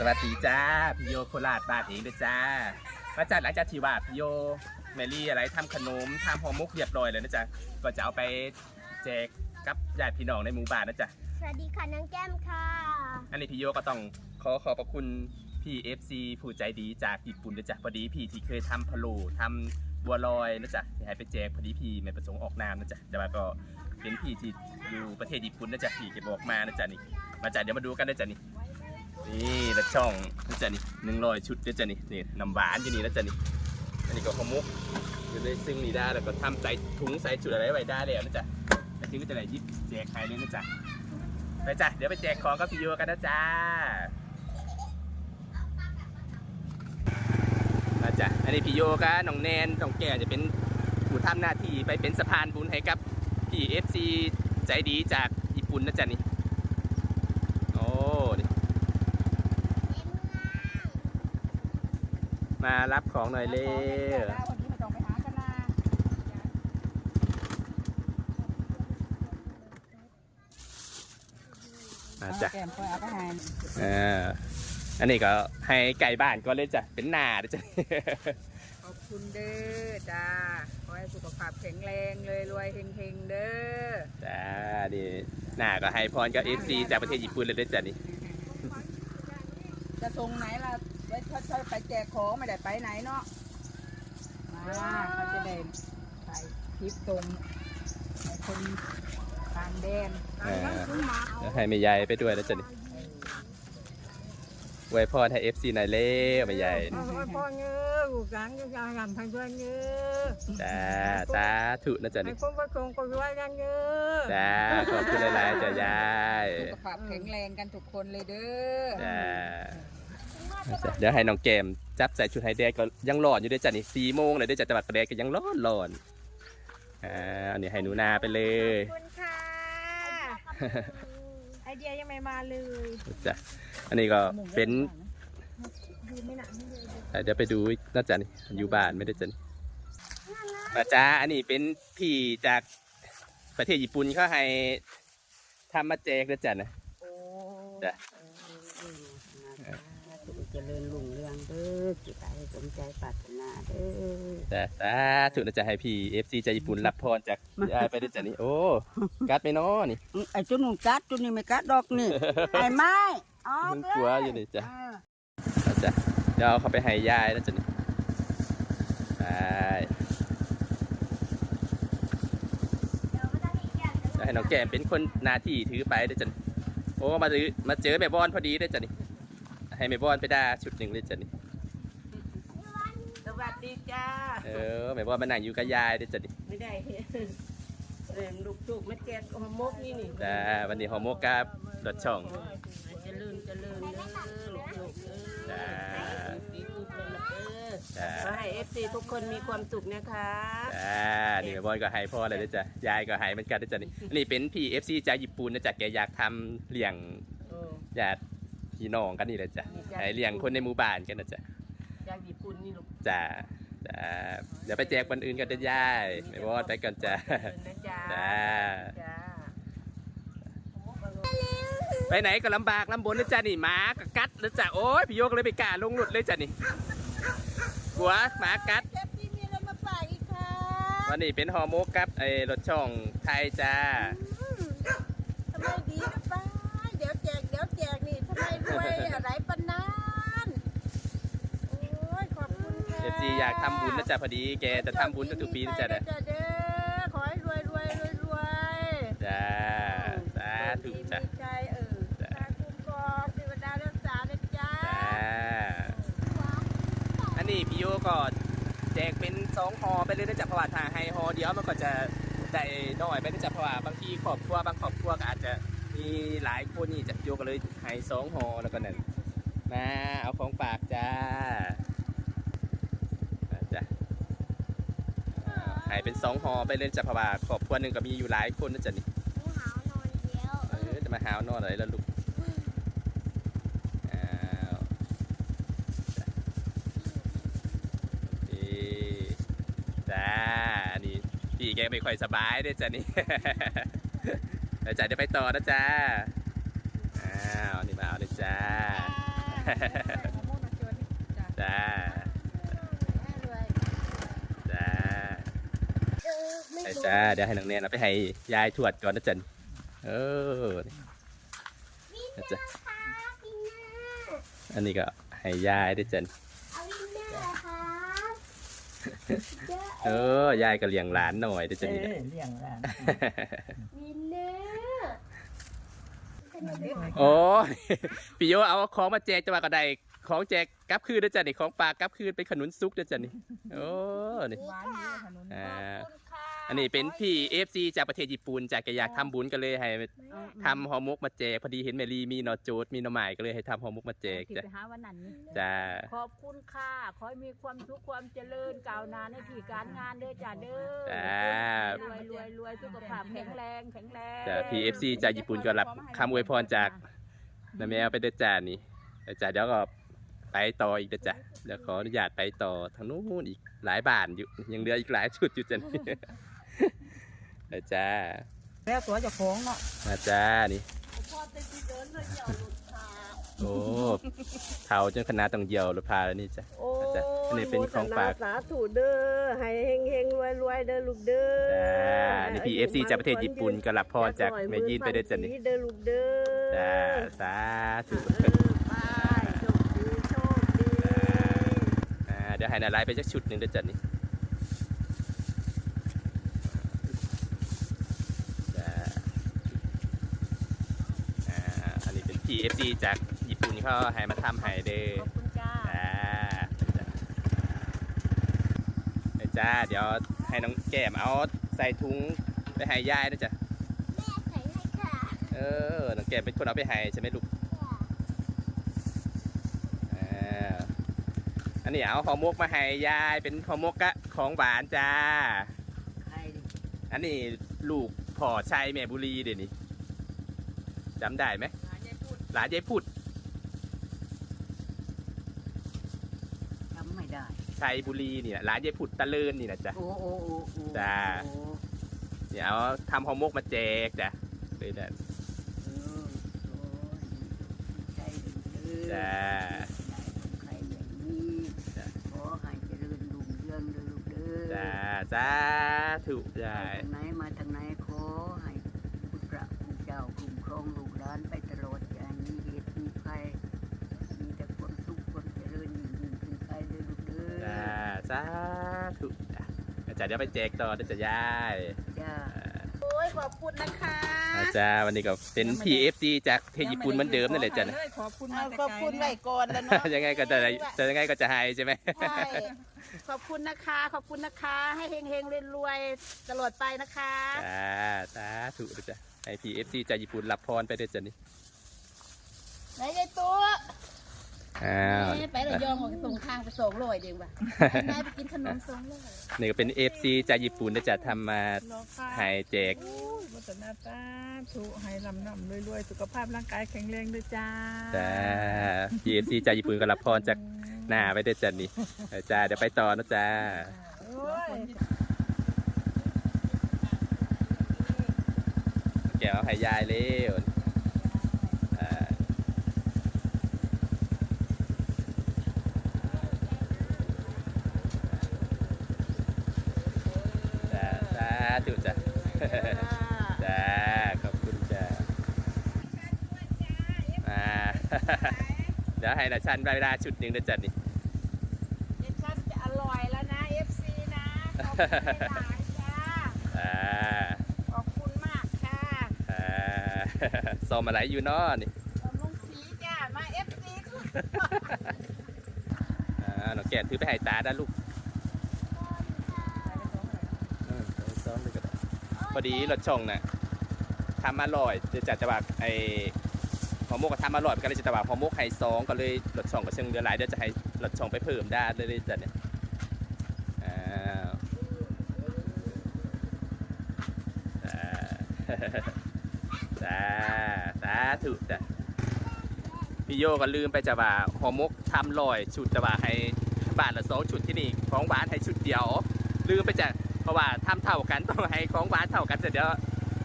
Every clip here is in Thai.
สวัสดีจ้าพี่โยโคราชบ้านเองเด้อจ้ามาจัดหลังจากที่ว่าพี่โยแมรี่อะไรทำขนมทำห่อหมกเรียบร้อยแล้วนะจ๊ะก็จะเอาไปแจกกับญาติพี่น้องในหมู่บ้านนะจ๊ะสวัสดีค่ะน้องแก้มค่ะ อันนี้พี่โยก็ต้องขอขอบพระคุณพี่ FC ผู้ใจดีจากญี่ปุ่นนะจ๊ะพอดีพี่ที่เคยทำพะโล้ทำบัวลอยนะจ๊ะที่ให้ไปแจกพอดีพี่ไม่ประสงค์ออกนามนะจ๊ะแต่ว่าก็เป็นพี่ที่อยู่ประเทศญี่ปุ่นนะจ๊ะพี่เก็บบอกมานะจ๊ะนี่มาจ๊ะเดี๋ยวมาดูกันนะจ๊ะนี่ นี่ละช่องนะจ๊ะนี่หนึ่งร้อยชุดนะจ๊ะนี่นี่น้ำหวานอยู่นี่นะจ๊ะนี่อันนี้ก็ขมุกอยู่ในซึ่งนี่ได้แล้วก็ทำใส่ถุงใส่ชุดอะไรไว้ได้แล้วนะจ๊ะแล้วทีนี้ก็จะได้ยิบแจกใครเลยนะจ๊ะไปจ้ะเดี๋ยวไปแจกของกับพี่โยกันนะจ้ามาจ้ะอันนี้พี่โยกับน้องแนนน้องแก่จะเป็นผู้ทำหน้าที่ไปเป็นสะพานบุญให้กับพี่เอฟซีใจดีจากญี่ปุ่นนะจ๊ะนี่ โอ้นี่ มารับของหน่อยเร็ววันนี้ไม่ต้องไปหากันนะมาจ้ะแก้มคอยเอาไปให้เอออันนี้ก็ให้ไก่บ้านก็เลยจ้ะ เป็นหน้านะจ๊ะขอบคุณเด้อจ้า ขอให้สุขภาพแข็งแรงเลยรวยเฮงๆเด้อ จ้านี่หน้าก็ให้พรกับเอฟซีจากประเทศญี่ปุ่นเลยด้วยจ้ะนี่ จะส่งไหนล่ะไว้ ถ้าไปแจกของไม่ได้ไปไหนเนาะมาเขาจะได้ไปคลิปตรงให้คนต่างแดนเออแล้วให้แม่ใหญ่ไปด้วยนะจ๊ะนี่ไว้พรให้เอฟซีหน่อยเล่แม่ใหญ่พ่อพ่อเงือลูกหลานก็จะทำทางด้วยเงือจ้าสาธุนะจ๊ะให้นี่คนประสงค์ก็รวยกันเงือจ้าขอบคุณหลายๆจ้ะยายสุขภาพแข็งแรงกันทุกคนเลยเด้อจ้า เดี๋ยวให้น้องเกมจับใส่ชุดไฮแดงก็ยังร้อนอยู่ด้วยจ้ะนี่สี่โมงเลยด้วยจ้ะแต่ว่ากระแดดก็ยังร้อนร้อนอ่าอันนี้ให้หนูนาไปเลยขอบคุณค่ะ ไอเดียยังไม่มาเลยจ้ะอันนี้ก็เป็นดูไม่หนักไม่เลยอะเดี๋ยวไปดูน่าจะนี่อยู่บ้านไม่ได้จะนี่มาจ้าอันนี้เป็นพี่จากประเทศญี่ปุ่นเขาให้ทำมาแจกนะจ๊ะนะ โอ้จ้ะถูก เจริญรุ่งเรืองเด้อจิตใจสมใจปรารถนาเด้อจ้ะสาธุนะจ๊ะให้พี่เอฟซีจากญี่ปุ่นรับพรจากยายไปด้วยจ้ะนี่โอ้กัดไหม่น้อนี่ไอ้จุนนุ่งกัดจุนนี่ไม่กัดดอกนี่ไอ้ไม้อ๋อมันกลัวอยู่นี่จ้ะเออเอาจ้ะเดี๋ยวเอาเขาไปให้ยายนะจ๊ะนี่ไปจะให้น้องแก้มเป็นคนหน้าที่ถือไปด้วยจ้ะนี่โอ้มาถือมาเจอแม่บอนพอดีด้วยจ้ะนี่ ให้แม่บอนไปได้ชุดหนึ่งเลยจ้ะนี่ สวัสดีจ้า เออแม่บอนมานั่งอยู่กับยายด้วยจ้ะนี่ไม่ได้เรียนลูกจุกมาแจกหอมมกนี่นี่จ้าวันนี้หอมหมกกับรถช่องเจริญเจริญเด้อลูกลูกเด้จ้าอปีลูกเลยเด้อจ้า ขอให้เอฟซีทุกคนมีความสุขนะคะจ้า นี่แม่บอนก็ให้พ่อเลยด้วยจ้ะ ยายก็ให้เหมือนกันด้วยจ้ะนี่อันนี้เป็นพี่เอฟซีจากญี่ปุ่นนะจ๊ะแกอยากทำเลี้ยง โอ้ญาติ พี่น้องกันนี่แหละจ้ะมีญาติให้เลี้ยงคนในหมู่บ้านกันนะจ๊ะจากญี่ปุ่นนี่ลูกจ้าจ้าเดี๋ยวไปแจกคนอื่นกันเด้อยายไม่บอนไปกันจ้าเจริญนะจ้าจ้าจ้าไปไหนก็ลำบากลำบนนะจ๊ะนี่หมาก็กัดนะจ๊ะโอ้ยพี่โยกเลยไปกล้าลงรถเลยจ้ะนี่กลัวหมากัดเอฟซีมีอะไรมาฝากอีกค่ะวันนี้เป็นฮอร์โมกครับไอ้รถช่องไทยจ้า ทำไมดีนะป้าเดี๋ยวแจกเดี๋ยวแจกนี่ทำไมรวยอะไรปานนั้นโอ้ยขอบ คุณค่ะเอฟซีอยากทำบุญนะจ๊ะพอดีแกจะทำบุญทุกๆปีนะจ๊ะนะเด้อเด้อขอให้รวยรวยรวยรวยจ้าสาธุจ้ะดีใจเออจ้ะ ตาคุ้มครองเทวดารักษานะจ๊ะจ้าอันนี้พี่โยก็แจกเป็นสองฮอไปเลยนะจ๊ะเพราะว่าถ้าให้ฮอเดียวมันก็จะได้น้อยไปนะจ๊ะเพราะว่าบางทีครอบครัวบางครอบครัวก็อาจจะมีหลายคนนี่จะโยก็เลยให้สองฮอแล้วก็นั่นมาเอาของฝากจ้ามาจ้ะให้ เป็นสองฮอไปเลยจ้ะเพราะว่าครอบครัวหนึ่งก็มีอยู่หลายคนนะจ๊ะนี่หนูหาวนอนเดียวเออจะมาหาวนอนอะไรแล้วลูกอ้าวจ้ะนี่จ้านี่พี่แกไม่ค่อยสบายด้วยจ้ะนี่เดี๋ยวจ้ะเดี๋ยวไปต่อนะจ้าอ้าวนี่มาเอาเลยจ้ามะม่วงมาจวนจ้ะ จ้า รวย จ้า เออไม่ ไป รู้ จ้าเดี๋ยวให้น้องแนนเอาไปให้ยายทวดก่อนนะจันเออนะจ๊ะค่ะวินเนอร์อันนี้ก็ให้ยายด้วยจันเอาวินเนอร์ครับเออยายก็เลี้ยงหลานหน่อยด้วยจันเอนี่นะอเลี้ยงหลานวินเนอร์ขนมหวานโอ้ยพี่โยเอาของมาแจกจังหวะก็ได้ของแจกกลับคืนด้วยจันนี่ของฝากกลับคืนเป็นขนุนซุกด้วยจันนี่โอ้นี่หวานดีขนุนอ่าข อบคุณค่ะอันนี้เป็นพี่เอฟซีจากประเทศญี่ปุ่นจากแกอยากทำบุญกันเลยให้ทำห่อหมกมาแจกพอดีเห็นแมรี่มีหนอโจดมีหนอหมายก็เลยให้ทำห่อหมกมาแจกที่จ้ะไปหาวันนั้นนี่จ้าขอบคุณค่ะขอให้มีความสุขความเจริญก้าวหน้าในที่การงานเด้อจ้าเด้อจ้ารวยรวยรวยสุขภาพแข็งแรงแข็งแรงจ้าพี่เอฟซีจากญี่ปุ่นก็รับคำอวยพรจากน้าแมวไปเด้อจ้านี่เดี๋ยวจ้าเดี๋ยวก็ไปต่ออีกเด้อจ้ะเดี๋ยวขออนุญาตไปต่อทางนู้นอีกหลายบ้านอยู่ยังเหลืออีกหลายชุดอยู่จ้ะ นี่เดี๋ยวจ้าแล้วตัวเจะของเนาะมาจ้านี่พ่อจะเดินเลยเหี่ยวหลุดขาโอ้เท่าจนคณะต้องเหี่ยวรถพาแล้วนี่จ้ะโอ้จ้ะอันนี้เป็นของฝากสาธุเด้อให้เฮงเฮงรวยรวยเด้อลูกเด้อจ้านี่พี่เอฟซีจากประเทศญี่ปุ่นก็รับพรจากแม่ยินไปเด้อจ้ะนี่เด้อลูกเด้อจ้าสาธุเออไปโชคดีโชคดีอ่าเดี๋ยวให้นาไลฟ์ไปสักชุดหนึ่งเด้อจ้ะนี่จ้าอ่า อันนี้เป็น PFC จากญี่ปุ่นเขาให้มาทำให้เด้อขอบคุณจ้าจ้าจ้าเอ้ยจ้า เดี๋ยวให้น้องแก้มเอาใส่ถุงไปให้ยายนะจ๊ะแม่ใส่ให้ค่ะเออ น้องแก้มเป็นคนเอาไปให้ใช่ไหมลูกอ่าอันนี้เอาห่อหมกมาให้ยาย เป็นห่อหมกกะของหวานจ้า ใครดิอันนี้ลูกพ่อชัยแม่บุรีเดี๋ยวนี้จำได้ไหม หลานยายพูดจำไม่ได้ ชัยบุรีนี่นะหลานยายพูดตะเลินนี่นะจ๊ะโอ้โอ้โอ้โอ้จ้า โอ้เดี๋ยวทำห่อหมกมาแจกจ้ะเลยนะ เออโอ้ยใจเด้อจ้าใครอย่างนี้จ้า ขอให้เจริญรุ่งเรืองเด้อลูกเด้อจ้าสาธุจ้าทางไหนมาทางไหนขอให้พุทธคุณเจ้าคุ้มครองลูกหลานไปตลอดอย่ามีเหตุมีภัยมีแต่ความสุขความเจริญยิ่งยิ่งขึ้นไปเด้อลูกเด้อ จ้า สาธุจ้าจ้าเดี๋ยวไปแจกต่อเดี๋ยวจะยายจ้าโอ้ยขอบคุณนะคะอาจ้าวันนี้ก็เป็น PFC จากประเทศญี่ปุ่นเหมือนเดิมนั่นแหละจ้ะนะ ขอบคุณมาเอาแต่ขอบไกลคุณนะไว้ก่อนแล้วเนาะ ยังไงก็จะได้จะยังไงก็จะให้ใช่ไหม ใช่ขอบคุณนะคะ ขอบคุณนะคะ ให้เฮงเฮงๆรวยๆตลอดไปนะคะ จ้าสาธุจ้ะให้ PFC จากญี่ปุ่นรับพรไปด้วยจ้ะนี่ ไหนยายตัว อ้าวไประยองของส่งทางไปส่งลอยเดียวว่ะนายไปกินขนมส่งลอยนี่ก็เป็น FC จากญี่ปุ่นนะจะทำมารอค่ะให้แจก โอ้ยวัฒนาตาถูให้ลำนำรวยๆ สุขภาพร่างกายแข็งแรงด้วยจ้าจ้า PFC จากญี่ปุ่นก็รับพรจากหน้าไปด้วยจ้ะนี่เออจ้าเดี๋ยวไปต่อนะจ้า โอ้ยแกเอาให้ยายเร็วอ่าจ้าสาธุจ้ะ จ้า ขอบคุณจ้าอ่า เดี๋ยวให้นาชันเวลาชุดหนึ่งนะจ๊ะนี่เดี๋ยวฉันจะอร่อยแล้วนะ FC นะขอบคุณหลายๆจ้าอ่าขอบคุณมากค่ะอ่าซ้อมอะไรอยู่เนาะนี่ขอบลุงสีจ้ามา FC ทุกอ่าน้องแก่ถือไปให้ตาด้านลูกเออซ้อมเลยก็ได้พอดีรถช่องน่ะทำอร่อยจะจัดจะแบบไอ้ หอมมกก็ทำอร่อยก็เลยจะตะว่าหอมมกไฮซองก็เลยรถช่องก็เชิงเรือหลายเดี๋ยวจะให้รถช่องไปเพิ่มได้เลยจะเนี่ยอ้าวจ้าจ้าสาธุจ้ะพี่โยก็ลืมไปจะว่าหอมกทำลอยชุดจะว่าให้บ้านละสองชุดที่นี่ของหวานให้ชุดเดียว ลืมไปจ้ะเพราะว่าทำเท่ากันต้องให้ของหวานเท่ากันจะเดี๋ยว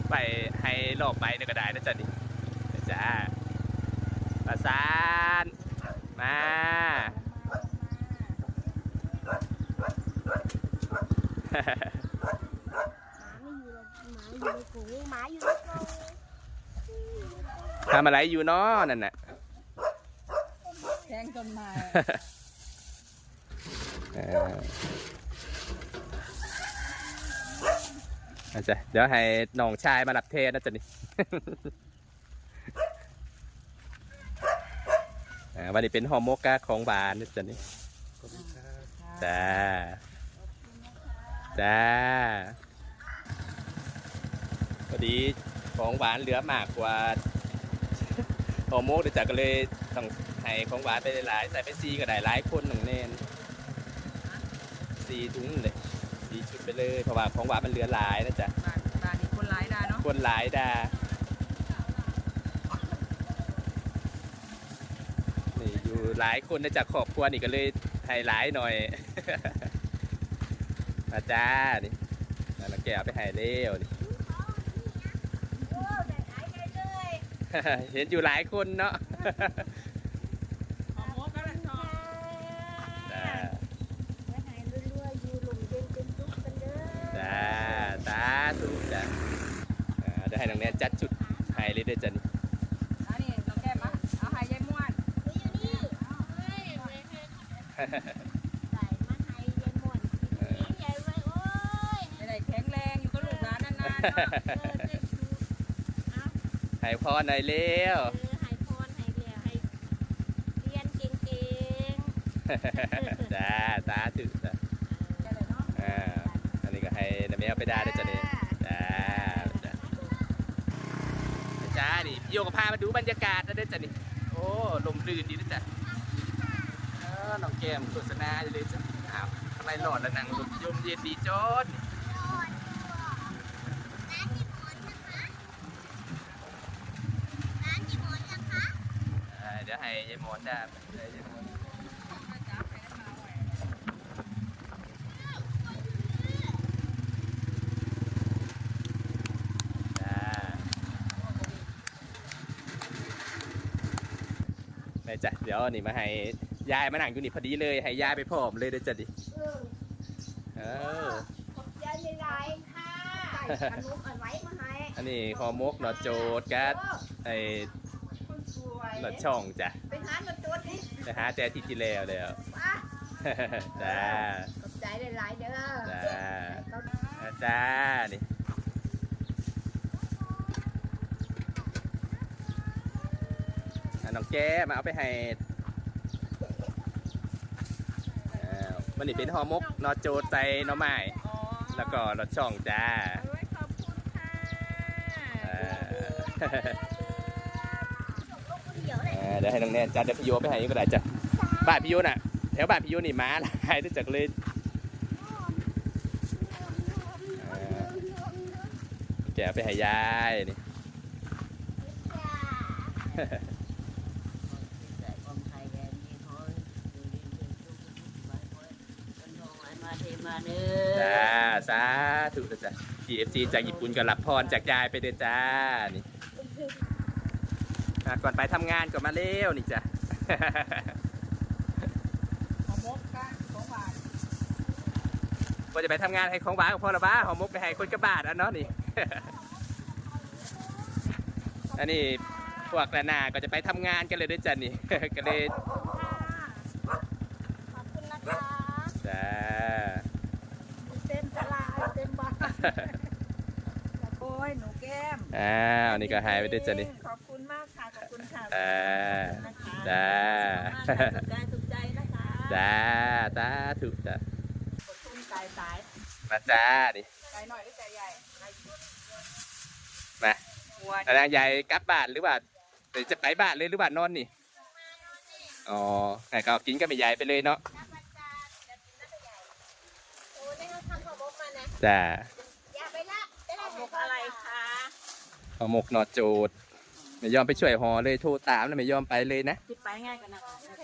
ไปให้รอบไปเนี่ยก็ได้นะจ๊ะนี่จ้า สานมาทำอะไรอยู่นาะนั่นน่ะแทงจนมาอาจเดี๋ยวให้น้องชายมารับเทสนะจ๊ะนี่าวันนี้เป็นห่อหมกกะของหวานนะจ๊ะนี่จ้าจ้าพอดีของหวานเหลือมากกว่าห่อหมกเดี๋ยวจ๊ะก็เลยต้องให้ของหวานไปหลายๆใส่ไปซีก็ได้หลายคนหนึ่งเน่นสีถุงเลยสีชุดไปเลยเพราะว่าของหวานมันเหลือหลายนะจ๊ะบ้านบ้านนี้คนร้ายได้เนาะคนหลายดานี่อยู่ หลายคนนะจ๊ะครอบครัวนี่ก็เลยให้หลายหน่อย มาจ้านี่แล้วแกเอาไปให้เร็วนี่โอ้แต่หายใจเลยเห็นอยู่หลายคนเนาะหอมโมกกันชอบจ้าและหายรัวๆอยู่หลุมเย็นเป็นสุขกันเด้อจ้าสาธุจ้ะอ่าเดี๋ยวให้น้องแนนจัดชุดให้เลยเด้อจ้ะนี่อัน ให้พรหน่อยเร็วเออให้พรให้เรียให้เรียนเก่งจ้าสาธุจ้ะจะได้เนาะอ่าอันนี้ก็ให้น้ำแมวไปได้ด้วยจ้ะนี่จ้าจ้าจ้านี่พี่โยก็พามาดูบรรยากาศนะเด้อจ้ะนี่โอ้ลมลื่นดีนะจ๊ะเออน้องแก้มโฆษณาอยู่เลยจ้ะอ้าวทำไมหลอดแล้วนังลมยมเย็นดีจนอ่าเดี๋ยวให้ ยายหมอนได้เดี๋ยวยายหมอนจ้าไหนจ้ะเดี๋ยวนี่มาให้ยายมานั่งอยู่นี่พอดีเลย ให้ยายไปพร้อมเลยเด้อจ้ะดิๆเออเออขอบใจหลายๆค่ะใส่ขนมเอาไว้มาให้อันนี้คอมกเนาะโจดกัดไอ้คนสวยหลอดช่องจ้ะาแต่ที่ที่แล้วแล้วป้าจ้าขอบใจหลายๆเด้อจ้าเขาอ่าจ้านี่อะน้องแก้มาเอาไปให้อ้าวมันนี่เป็นห่อหมกเนอโจดใส่หน่อไม้อ๋อแล้วก็หลอดช่องจ้าเอาไว้ขอบคุณค่ะอ่าเดี๋ยวเลยอ่าเดี๋ยวให้น้องแนนจ้าเดี๋ยวพี่โยไปให้ก็ได้จ้ะ บ้านพี่โยน่ะ แถวบ้านพี่โยนี่ม้าหลายที่จากเลยอ่าแกเอาไปให้ยายนี่แต่ความไทยแดนนี้ขอให้อยู่ดีเป็นสุขไว้ไว้จนทองไหลมาเทมาเนื้จ้าอสาธุนะจ้ะ TFC จากญี่ปุ่นก็รับพรจากยายไปเด้อจ้า นี่อะก่อนไปทำงานก่อนมาเร็วนี่จ้ะ หอมโมกกันของหวาน ว่าจะไปทำงานให้ของบ้านของพ่อละบ้าหอมมกไปให้คนกระบาดอะเนาะนี่ อันนี้พวกนานาก็จะไปทำงานกันเลยด้วยจ้ะนี่ ก็เลยขอบคุณนะคะจ้าเต็มตลาดเต็มบ้านโอ้ยหนูแก้มอ้าวนี่ก็หายไปด้วยจ้ะนี่ ขอบคุณมากค่ะขอบคุณค่ะอ่านะคะจ้าถูกใจถูกใจนะคะ จ้าสาธุจ้ะ ขอบคุณสายสาย มาจ้านี่ใจหน่อยหรือใจใหญ่มาหัวนางใหญ่กลับบ้านหรือว่าหรือจะไปบ้านเลยหรือบ้านนอนนี่อ๋อให้เขากินก็ไม่ใหญ่ไปเลยเนาะโอ้ได้เขาทำขอบกมานะจ้าอย่าไปละจะได้หมกอะไรคะเอาหมกหนอดโจดไม่ยอมไปช่วยหอเลยโทรตามแล้วไม่ยอมไปเลยนะจิบไปง่ายกันนะโอเค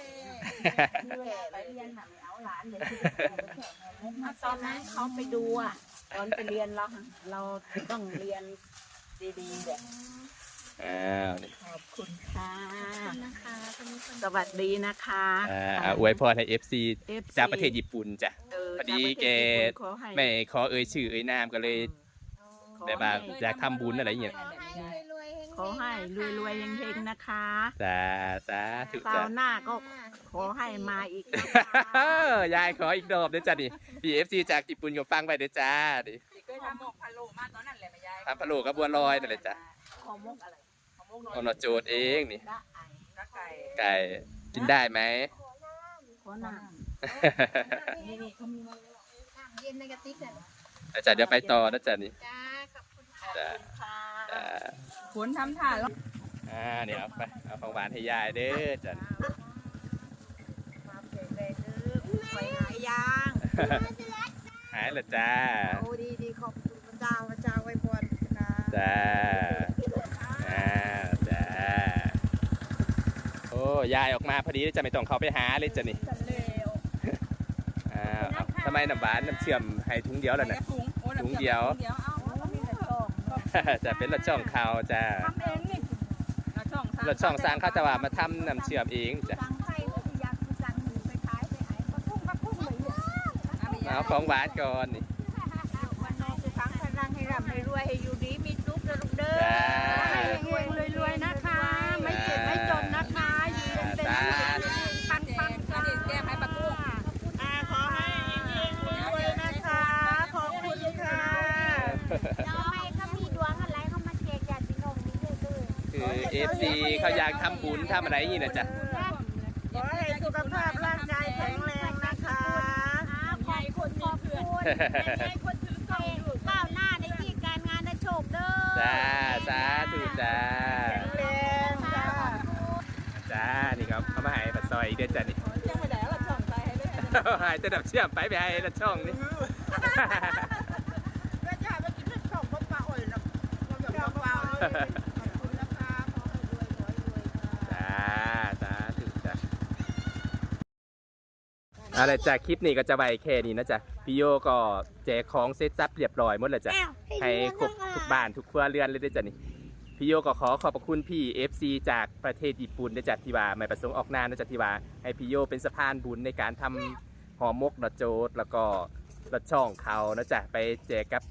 ไปเรียนหาไม่เอาหลานเลยตอนนั้นเขาไปดูอะ ตอนไปเรียนเราเราต้องเรียนดีๆแบบอ้าวนี่ขอบคุณค่ะนะคะคุณผู้ชมสวัสดีนะคะอ่าอ่าอวยพรให้ FC FC จากประเทศญี่ปุ่นจ้ะเออพอดีจากประเทศแกญี่ปุ่นขอให้ ไม่ขอเอ่ยชื่อเอ่ยนามก็เลยขอแบบว่าให้อยากทำบุญอะไรอย่างเงี้ย ขอให้ร วยๆเฮงๆขอให้รวยๆเฮงๆนะคะสาสาธุคราจ้ะวหน้าก็ขอให้มาอีกนะคะยายขออีกรอบเด้อจ้ะนี่ PFC จากญี่ปุ่นก็ฟังไปเด้อจ้าดิที่เคยทำหมกพะโล้มาตอนนั้นแหละแม่ยายทำพะโล้กับบัวลอยนั่นแหละจ้ะขอมกอะไรขอหมกหน่อยเอาหนอโจทย์เองนี่ละไอรักไก่ไก่กินได้ไหม ขอหน้านี่นี่เขามีมาน้ำเย็นในกระติกน่ะอาจารย์เดี๋ยวไปต่อนะจ๊ะนี่ จ้าขอบคุณค่ะ จ้ะค่ะจ้า ฝนทำท่าแล้วอ่าเดี๋ยวเอาไปเอาของหวานให้ยายเด้อจ้ะความแข็งแรงเด้อไปหายยางหายละจ้าโอ้ดีดีๆขอบคุณพระเจ้าพระเจ้าไว้พรนะจ้าอ่าจ้าโอ้ยายออกมาพอดีเลยจะไม่ต้องเข้าไปหาเลยจ้ะนี่ทะเลวอ้าวเอาทำไมน้ำหวานน้ำเชื่อมให้ถุงเดียวแล้วใส่นะกระถุงโอ้ถุงเดียว จะเป็นรถช่องเขาจ้าทำเองนี่เราช่องสร้างรถช่องสร้างเขาจะว่ามาทำน้ำเชื่อมเองจ้ะสั่งไปก็สิอยากสิสั่งหมูไปขายไปไหนปลาทุ่งปลาทุ่งเลยเนี่ยเอาแม่ยายเอาของหวานก่อนนี่วันนี้จะทั้งพลังให้ร่ำให้รวยให้อยู่ดีมีสุขเด้อลูกเด้อ จ้า ให้รวยรวยๆนะคะ ไม่เจ็บไม่จนนะคะอยู่เป็นเป็น จ้า ปังปัง แจกแจกให้ปลากุ้ง อ่าขอให้เฮงๆรวยๆนะคะ ขอบคุณค่ะ น้อยเขามีดวงอะไรเขามาแจกญาติพี่น้องนี่เลยเลย คือ FC เขาอยากทำบุญทำอะไรอย่างนี้นะจ๊ะขอให้สุขภาพร่างกายแข็งแรงนะคะอ้าวขอบคุณขอบคุณให้คนถือกล่องอยู่ก้าวหน้าในที่การงานในโชคเด้อจ้าสาธุจ้าแรงจ้าจ้านี่ครับเขามาให้ปัดซอยอีกเด้อจ้ะนี่ยังไม่ได้เราช่องไปให้ด้วยหายจะดับเชื่อมไปไปให้ละช่องนี่ก็จะไปกินเป็นของเปล่าๆเลยนะของเปล่าๆเลยขอบคุณนะคะขอให้รวยขอให้รวยค่ะ จ้าสาธุจ้า อะไรจ้ะคลิปนี้ก็จะไปแค่นี้นะจ๊ะพี่โยก็แจกของเซ็ตซับเรียบร้อยหมดแล้วจ้ะให้ครบทุกบ้านทุกครัวเรือนเลยด้วยจ้ะนี่พี่โยก็ขอขอบพระคุณพี่ FC จากประเทศญี่ปุ่นด้วยจ้ะที่ว่าไม่ประสงค์ออกนามนะจ๊ะที่ว่าให้พี่โยเป็นสะพานบุญในการทำห่อหมกระโจดแล้วก็ระช่องเขานะจ๊ะไปแจกกับ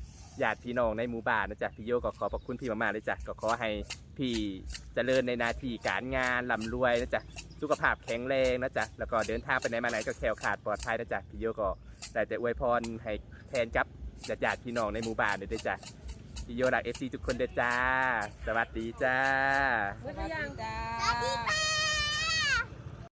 ญาติพี่น้องในหมู่บ้านนะจ๊ะพี่โยก็ขอบพระคุณพี่มากๆเลยจ้ะก็ขอให้พี่เจริญในหนาทีการงานร่ำรวยนะจ๊ะสุขภาพแข็งแรงนะจ๊ะแล้วก็เดินทางไปไหนมาไหนก็แคล้วคลาดปลอดภัยนะจ๊ะพี่โยก็ได้แต่อวยพรให้แทนกับญาติๆพี่น้องในหมู่บ้านเลยด้วยจ้ะพี่โยรักเอฟซีทุกคนเด้อจ้า สวัสดีจ้า สวัสดีจ้า สวัสดีค่ะ